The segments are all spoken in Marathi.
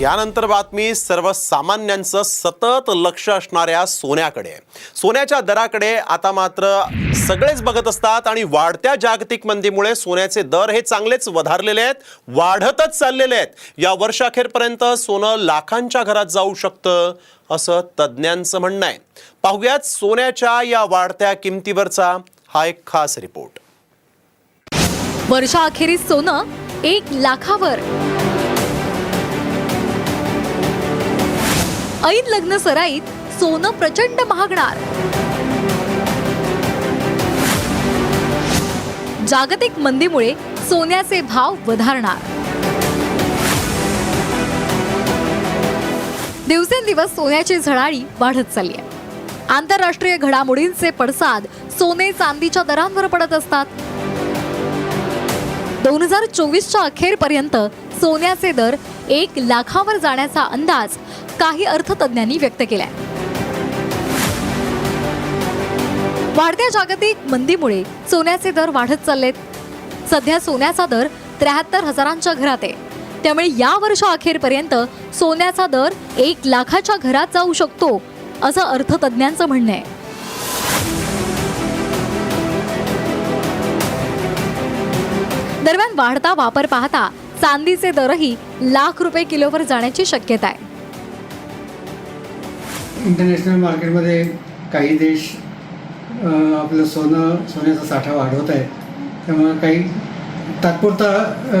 यानंतर बातमी सर्वसामान्यांचं सतत लक्ष असणाऱ्या सोन्याकडे. सोन्याच्या दराकडे आता मात्र सगळेच बघत असतात आणि वाढत्या जागतिक मंदीमुळे सोन्याचे दर हे चांगलेच वधारलेले आहेत वाढतच चाललेले आहेत. या वर्षाखेरपर्यंत सोनं लाखांच्या घरात जाऊ शकतं असं तज्ज्ञांचं म्हणणं आहे. पाहुयात सोन्याच्या या वाढत्या किमतीवरचा हा एक खास रिपोर्ट. वर्षाअखेरीस सोनं एक लाखावर. ऐन लग्न सराईत सोनं प्रचंड महागणार. जागतिक मंदीमुळे सोन्याचे भाव वधारणार. दिवसेंदिवस सोन्याची झळाळी वाढत चालली आहे आंतरराष्ट्रीय घडामोडींचे पडसाद सोने चांदीच्या दरांवर पडत असतात. दोन हजार चोवीसच्या अखेरपर्यंत सोन्याचे दर एक लाखावर जाण्याचा अंदाज काही अर्थतज्ञांनी व्यक्त केलाय. वाढत्या जागतिक मंदीमुळे सोन्याचे दर वाढत चाललेत. सध्या सोन्याचा दर त्र्याहत्तर हजारांच्या घरात आहे. त्यामुळे या वर्षा अखेरपर्यंत सोन्याचा दर एक लाखाच्या घरात जाऊ शकतो असं अर्थतज्ञांचं म्हणणं आहे. दरम्यान वाढता वापर पाहता चांदीचे दरही लाख रुपये किलोवर जाण्याची शक्यता आहे. इंटरनॅशनल मार्केटमध्ये काही देश आपलं सोनं सोन्याचा साठा वाढवत आहे त्यामुळे काही तात्पुरता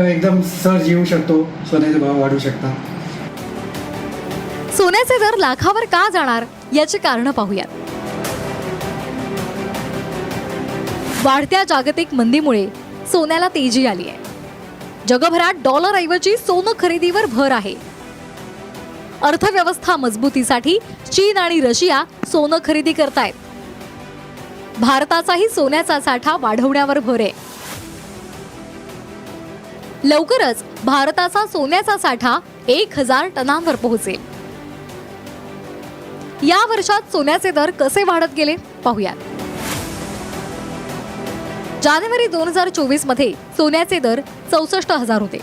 एकदम सर्ज येऊ शकतो. सोन्याचे भाव वाढू शकतात. सोन्याचे दर लाखावर का जाणार? याची कारण पाहूयात. वाढत्या जागतिक मंदीमुळे सोन्याला तेजी आली आहे जगभरात डॉलर ऐवजी सोनं खरेदीवर भर आहे. अर्थव्यवस्था मजबूतीसाठी चीन आणि रशिया सोनं खरेदी करतायत. भारताचाही सोन्याचा साठा वाढवण्यावर भर आहे. लवकरच भारताचा सोन्याचा साठा एक हजार टनांवर पोहोचेल. या वर्षात सोन्याचे दर कसे वाढत गेले? पाहूयात. जानेवारी दोन हजार चोवीसमध्ये सोन्याचे दर चौसष्ट हजार होते.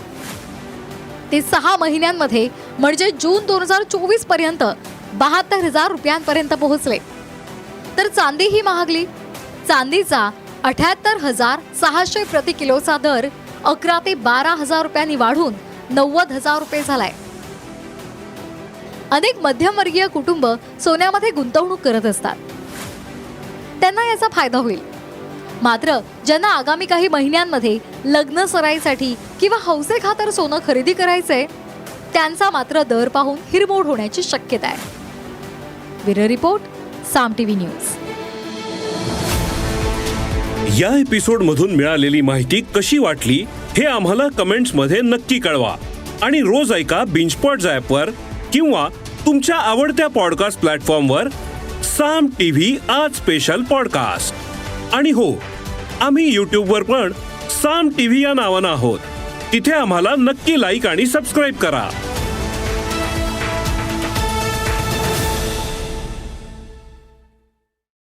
ते सहा महिन्यांमध्ये म्हणजे जून दोन हजार चोवीसपर्यंत बहात्तर हजार रुपयांपर्यंत पोहोचले. तर चांदी ही महागली. चांदीचा अठ्याहत्तर हजार सहाशे प्रति किलोचा दर अकरा ते बारा हजार रुपयांनी वाढून नव्वद हजार रुपये झालाय. अनेक मध्यमवर्गीय कुटुंब सोन्यामध्ये गुंतवणूक करत असतात. त्यांना याचा फायदा होईल. मात्र ज्यांना आगामी काही महिन्यांमध्ये लग्न सराईसाठी किंवा हौसे खातर सोनं खरेदी करायचंय त्यांचा मात्र दर पाहून हिरमोड होण्याची शक्यता आहे. Bureau report Saam TV news. या एपिसोड मधून मिळालेली माहिती कशी वाटली हे आम्हाला कमेंट्समध्ये नक्की कळवा. आणि रोज ऐका बिंचपॉट वर किंवा तुमच्या आवडत्या पॉडकास्ट प्लॅटफॉर्मवर साम टीव्ही आज स्पेशल पॉडकास्ट आणि हो आम्ही यूट्यूबवर पण साम टीव्ही या नावानं आहोत. तिथे आम्हाला नक्की लाईक आणि सबस्क्राईब करा.